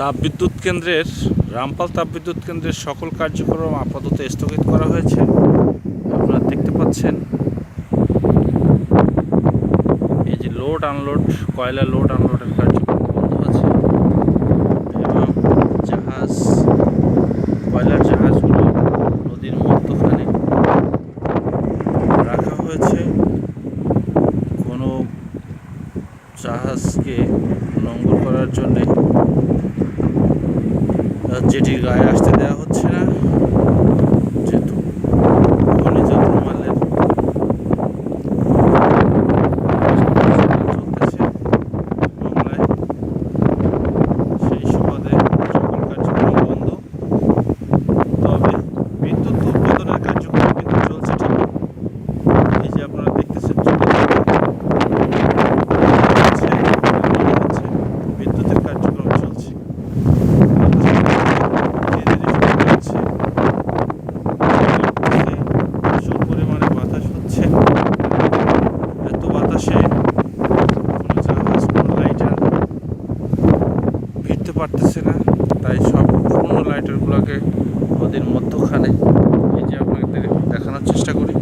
তাপবিদ্যুৎ কেন্দ্রের, রামপাল তাপবিদ্যুৎ কেন্দ্রের সকল কার্যক্রম আপাতত স্থগিত করা হয়েছে। আপনারা দেখতে পাচ্ছেন, এই যে লোড আনলোড কয়লা লোড আনলোডের কার্যক্রম বন্ধ আছে। এবং জাহাজ, কয়লার জাহাজগুলো নদীর মধ্যখানে রাখা হয়েছে। কোনো জাহাজকে করার জন্যে যেটির গায়ে আসতে দেওয়া হচ্ছে না। পারতেছি না। তাই সব পুরনো লাইটারগুলোকে ওদের মধ্যখানে এই যে আপনাদের দেখানোর চেষ্টা করি।